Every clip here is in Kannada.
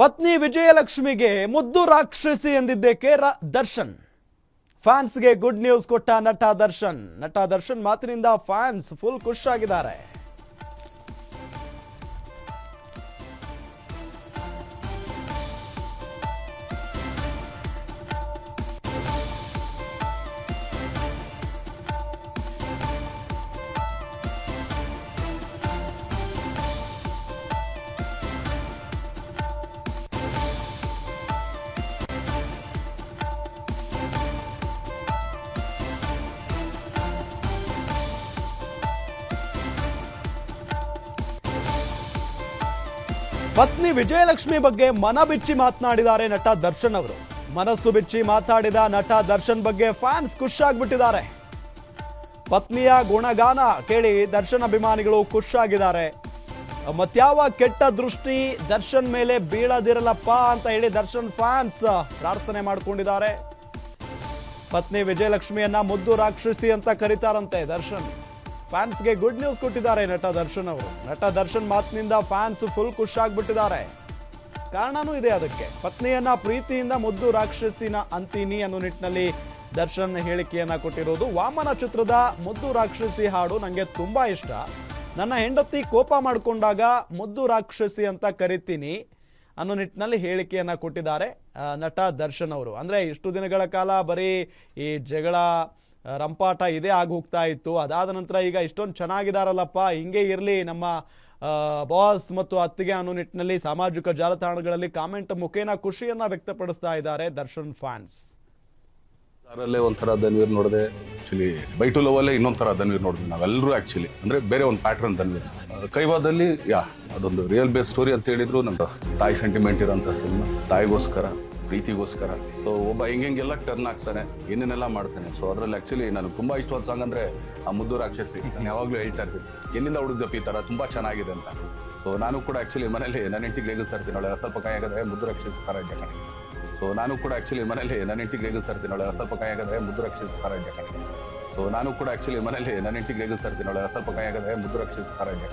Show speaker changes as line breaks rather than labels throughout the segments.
ಪತ್ನಿ ವಿಜಯಲಕ್ಷ್ಮಿಗೆ ಮುದ್ದು ರಾಕ್ಷಸಿ ಎಂದಿದ್ದಕ್ಕೆ ದರ್ಶನ್. ಫ್ಯಾನ್ಸ್ಗೆ ಗುಡ್ ನ್ಯೂಸ್ ಕೊಟ್ಟ ನಟ ದರ್ಶನ್. ನಟ ದರ್ಶನ್ ಮಾತಿನಿಂದ ಫ್ಯಾನ್ಸ್ ಫುಲ್ ಖುಷ್ ಆಗಿದ್ದಾರೆ. ಪತ್ನಿ ವಿಜಯಲಕ್ಷ್ಮಿ ಬಗ್ಗೆ ಮನ ಬಿಚ್ಚಿ ಮಾತನಾಡಿದ್ದಾರೆ ನಟ ದರ್ಶನ್ ಅವರು. ಮನಸ್ಸು ಬಿಚ್ಚಿ ಮಾತಾಡಿದ ನಟ ದರ್ಶನ್ ಬಗ್ಗೆ ಫ್ಯಾನ್ಸ್ ಖುಷಾಗ್ಬಿಟ್ಟಿದ್ದಾರೆ ಪತ್ನಿಯ ಗುಣಗಾನ ಕೇಳಿ ದರ್ಶನ್ ಅಭಿಮಾನಿಗಳು ಖುಷಾಗಿದ್ದಾರೆ ಮತ್ಯಾವ ಕೆಟ್ಟ ದೃಷ್ಟಿ ದರ್ಶನ್ ಮೇಲೆ ಬೀಳದಿರಲಪ್ಪ ಅಂತ ಹೇಳಿ ದರ್ಶನ್ ಫ್ಯಾನ್ಸ್ ಪ್ರಾರ್ಥನೆ ಮಾಡ್ಕೊಂಡಿದ್ದಾರೆ. ಪತ್ನಿ ವಿಜಯಲಕ್ಷ್ಮಿಯನ್ನ ಮುದ್ದು ರಾಕ್ಷಸಿ ಅಂತ ಕರೀತಾರಂತೆ ದರ್ಶನ್. ಫ್ಯಾನ್ಸ್ಗೆ ಗುಡ್ ನ್ಯೂಸ್ ಕೊಟ್ಟಿದ್ದಾರೆ ನಟ ದರ್ಶನ್ ಅವರು. ನಟ ದರ್ಶನ್ ಮಾತಿನಿಂದ ಫ್ಯಾನ್ಸ್ ಫುಲ್ ಖುಷಾಗ್ಬಿಟ್ಟಿದ್ದಾರೆ ಕಾರಣನೂ ಇದೆ ಅದಕ್ಕೆ. ಪತ್ನಿಯನ್ನ ಪ್ರೀತಿಯಿಂದ ಮುದ್ದು ರಾಕ್ಷಸಿನ ಅಂತೀನಿ ಅನ್ನೋ ನಿಟ್ಟಿನಲ್ಲಿ ದರ್ಶನ್ ಹೇಳಿಕೆಯನ್ನ ಕೊಟ್ಟಿರೋದು. ವಾಮನ ಚಿತ್ರದ ಮುದ್ದು ರಾಕ್ಷಸಿ ಹಾಡು ನನಗೆ ತುಂಬಾ ಇಷ್ಟ. ನನ್ನ ಹೆಂಡತಿ ಕೋಪ ಮಾಡಿಕೊಂಡಾಗ ಮುದ್ದು ರಾಕ್ಷಸಿ ಅಂತ ಕರಿತೀನಿ ಅನ್ನೋ ನಿಟ್ಟಿನಲ್ಲಿ ಹೇಳಿಕೆಯನ್ನ ಕೊಟ್ಟಿದ್ದಾರೆ ನಟ ದರ್ಶನ್ ಅವರು. ಅಂದ್ರೆ ಇಷ್ಟು ದಿನಗಳ ಕಾಲ ಬರೀ ಈ ಜಗಳ ರಂಪಾಟ ಇದೇ, ಆಗಿ ಹೋಗ್ತಾ ಇತ್ತು. ಅದಾದ ನಂತರ ಈಗ ಇಷ್ಟೊಂದು ಚೆನ್ನಾಗಿದಾರಲ್ಲಪ್ಪ. ಹಿಂಗೆ ಇರಲಿ, ನಮ್ಮ ಬಾಸ್ ಮತ್ತು ಅತ್ತಿಗೆ ಅನ್ನೋ ನಿಟ್ಟಿನಲ್ಲಿ ಸಾಮಾಜಿಕ ಜಾಲತಾಣಗಳಲ್ಲಿ ಕಾಮೆಂಟ್ ಮುಖೇನ ಖುಷಿಯನ್ನ ವ್ಯಕ್ತಪಡಿಸ್ತಾ ಇದ್ದಾರೆ ದರ್ಶನ್ ಫ್ಯಾನ್ಸ್.
ಅದರಲ್ಲೇ ಒಂಥರ ಧನ್ವೀರ್ ನೋಡಿದೆ ಆಕ್ಚುಲಿ ಬೈಟು ಲವಲ್ಲೇ ಇನ್ನೊಂಥರ ಧನ್ವೀರ್ ನೋಡಿದ್ವಿ ನಾವೆಲ್ಲರೂ ಆ್ಯಕ್ಚುಲಿ ಅಂದ್ರೆ ಬೇರೆ ಒಂದು ಪ್ಯಾಟರ್ನ್ ಧನ್ವೀರ್. ಕೈವಾದಲ್ಲಿ, ಯಾ, ಅದೊಂದು ರಿಯಲ್ ಬೇಸ್ ಸ್ಟೋರಿ ಅಂತ ಹೇಳಿದ್ರು, ನಮ್ಮ ತಾಯಿ ಸೆಂಟಿಮೆಂಟ್ ಇರೋಂಥ ಸಿನಿಮಾ ತಾಯಿಗೋಸ್ಕರ ಪ್ರೀತಿಗೋಸ್ಕರ. ಸೊ ಒಬ್ಬ ಹೆಂಗೆಲ್ಲ ಟರ್ನ್ ಆಗ್ತಾನೆ, ಏನೇನೆಲ್ಲ ಮಾಡ್ತಾನೆ. ಸೊ ಅದರಲ್ಲಿ ಆ್ಯಕ್ಚುಲಿ ನನಗೆ ತುಂಬಾ ಇಷ್ಟವಾದ ಸಾಂಗ್ ಅಂದ್ರೆ ಆ ಮುದ್ದು ರಾಕ್ಷಸಿ. ನಾನು ಯಾವಾಗಲೂ ಹೇಳ್ತಾ ಇರ್ತೀನಿ, ಎಲ್ಲಿಂದ ಹುಡುಗಪ್ಪ ಈ ತರ? ತುಂಬಾ ಚೆನ್ನಾಗಿದೆ ಅಂತ. ಸೊ ನಾನು ಕೂಡ ಆ್ಯಕ್ಚುಲಿ ಮನೇಲಿ ನನ್ನ ಹೆಂಡತಿಗೆ ರೇಗಿಸ್ತಾ ಇರ್ತೀನಿ, ಅವಳೆ ಸ್ವಲ್ಪ ಕೈ ಆಗಿದ್ರೆ ಮುದ್ದು ರಾಕ್ಷಸಿ ತರ ಇದೆ ಸೊ ನಾನು ಕೂಡ ಆ್ಯಕ್ಚುಲಿ ಮನೇಲಿ ನನ್ನ ಹೆಂಡತಿಗೆ ರೇಗಿಸ್ತಾ ಇರ್ತೀನಿ, ಅವಳೆ ಸ್ವಲ್ಪ ಕೈ ಆಗಿದ್ರೆ ಮುದ್ದು ರಾಕ್ಷಸಿ ಕಣೆ. ಸೊ ನಾನು ಕೂಡ ಆ್ಯಕ್ಚುಲಿ ಮನೇಲಿ ನನ್ನ ಹೆಂಡತಿಗೆ ರೇಗಿಸ್ತಾ ಇರ್ತೀನಿ, ಅವಳೆ ಸ್ವಲ್ಪ ಕೈ ಆಗಿದ್ರೆ ಮುದ್ದು ರಾಕ್ಷಸಿ ತರ ಇದೆ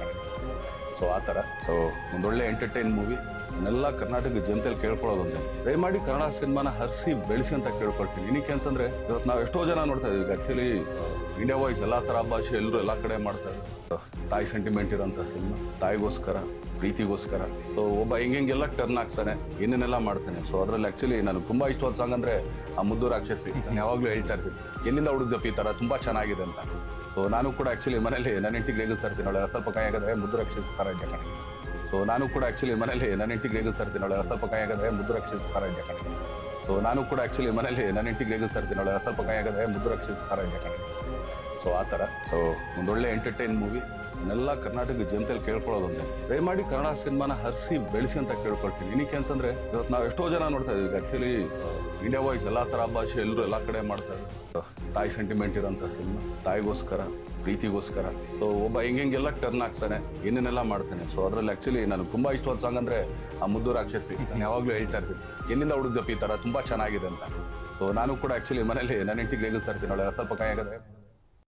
ಸೊ ಆ ಥರ ಸೊ ಒಂದೊಳ್ಳೆ ಎಂಟರ್ಟೈನ್ ಮೂವಿ ಎಲ್ಲ ಕರ್ನಾಟಕ ಜನತೆಯಲ್ಲಿ ಕೇಳ್ಕೊಳ್ಳೋದಂತೆ ದಯಮಾಡಿ ಕನ್ನಡ ಸಿನಿಮಾನ ಹರಿಸಿ, ಬೆಳೆಸಿ ಅಂತ ಕೇಳ್ಕೊಳ್ತೀನಿ. ಏನಕ್ಕೆ ಅಂತಂದ್ರೆ, ಇವತ್ತು ನಾವು ಎಷ್ಟೋ ಜನ ನೋಡ್ತಾ ಇದೀವಿ. ಆ್ಯಕ್ಚುಲಿ ಇಂಡಿಯಾ ವಾಯ್ಸ್ ಎಲ್ಲ ಥರ ಭಾಷೆ ಎಲ್ಲರೂ ಎಲ್ಲ ಕಡೆ ಮಾಡ್ತಾರೆ ತಾಯಿ ಸೆಂಟಿಮೆಂಟ್ ಇರೋಂಥ ಸಿನಿಮಾ, ತಾಯಿಗೋಸ್ಕರ, ಪ್ರೀತಿಗೋಸ್ಕರ. ಸೊ ಒಬ್ಬ ಹೆಂಗೆಲ್ಲ ಟರ್ನ್ ಆಗ್ತಾನೆ, ಏನೇನೆಲ್ಲ ಮಾಡ್ತಾನೆ. ಸೊ ಅದರಲ್ಲಿ ಆ್ಯಕ್ಚುಲಿ ನನಗೆ ತುಂಬ ಇಷ್ಟವಾದ ಸಾಂಗ್ ಅಂದರೆ, ಆ ಮುದ್ದು ರಾಕ್ಷಸಿ. ನಾನು ಯಾವಾಗಲೂ ಹೇಳ್ತಾ ಇರ್ತೀನಿ, ಎಲ್ಲಿಂದ ಹುಡುಗಪ್ಪ ಈ ಥರ ತುಂಬ ಚೆನ್ನಾಗಿದೆ ಅಂತ. ಸೊ ನಾನು ಕೂಡ ಆಕ್ಚುಲಿ ಮನೇಲಿ ನನ್ನ ಹೆಂಡತಿಗೆ ಹೇಳ್ತಾ ಇರ್ತೀನಿ ಸ್ವಲ್ಪ ಕೈ ಆಗಿದ್ರೆ ಮುದ್ದು ರಾಕ್ಷಸಿ ತರ ಇದೆ ಸೊ ನಾನು ಕೂಡ ಆಕ್ಚುಲಿ ಮನೇಲಿ ನನ್ನ ಇಂಟಿಗೆ ರೇಗಿಸ್ತಾ ಇರ್ತೀನಿ ಅವಳು ಸ್ವಲ್ಪ ಕೈ ಮುದ್ದು ರಾಕ್ಷಸಿ ಕಣೆ. ಸೊ ನಾನು ಕೂಡ ಆಕ್ಚುಲಿ ಮನೇಲಿ ನನ್ನ ಇಂಟಿಗೆ ರೇಗಿಸ್ತಾ ಇರ್ತೀನಿ ಅವಳು ಸ್ವಲ್ಪ ಕೈ ಮುದ್ದು ರಕ್ಷಿಸಿ ಖಾರ ಸೊ ಆ ಥರ. ಸೊ ಒಂದೊಳ್ಳೆ ಎಂಟರ್ಟೈನ್ ಮೂವಿ ಎಲ್ಲ ಕರ್ನಾಟಕ ಜನತೆಯಲ್ಲಿ ಕೇಳ್ಕೊಳ್ಳೋದೊಂದೇ ದಯಮಾಡಿ ಕನ್ನಡ ಸಿನಿಮಾನ ಹರಿಸಿ ಬೆಳೆಸಿ ಅಂತ ಕೇಳ್ಕೊಳ್ತೀನಿ. ಏನಕ್ಕೆ ಅಂತಂದ್ರೆ ಇವತ್ತು ನಾವು ಎಷ್ಟೋ ಜನ ನೋಡ್ತಾ ಇದೀವಿ ಆ್ಯಕ್ಚುಲಿ ಇಂಡಿಯಾ ವಾಯ್ಸ್ ಎಲ್ಲ ಥರ ಭಾಷೆ ಎಲ್ಲರೂ ಎಲ್ಲ ಕಡೆ ಮಾಡ್ತಾರೆ ತಾಯಿ ಸೆಂಟಿಮೆಂಟ್ ಇರೋಂಥ ಸಿನಿಮಾ. ತಾಯಿಗೋಸ್ಕರ, ಪ್ರೀತಿಗೋಸ್ಕರ. ಸೊ ಒಬ್ಬ ಹೆಂಗೆಲ್ಲ ಟರ್ನ್ ಆಗ್ತಾನೆ, ಏನೇನೆಲ್ಲ ಮಾಡ್ತಾನೆ. ಸೊ ಅದರಲ್ಲಿ ಆ್ಯಕ್ಚುಲಿ ನನಗೆ ತುಂಬ ಇಷ್ಟವಾದ ಸಾಂಗ್ ಅಂದರೆ, ಆ ಮುದ್ದು ರಾಕ್ಷಸಿ. ನಾನು ಯಾವಾಗಲೂ ಹೇಳ್ತಾ ಇರ್ತೀನಿ. ಎಲ್ಲಿಂದ ಹುಡುಗಪ್ಪ ಈ ಥರ ತುಂಬ ಚೆನ್ನಾಗಿದೆ ಅಂತ. ಸೊ ನಾನು ಕೂಡ ಆ್ಯಕ್ಚುಲಿ ಮನೇಲಿ ನನ್ನ ಹೆಂಡತಿಗೆ ಹೇಳ್ತಾ ಇರ್ತೀನಿ. ಅವಳೆಲ್ಲ ಸ್ವಲ್ಪ ಕೈ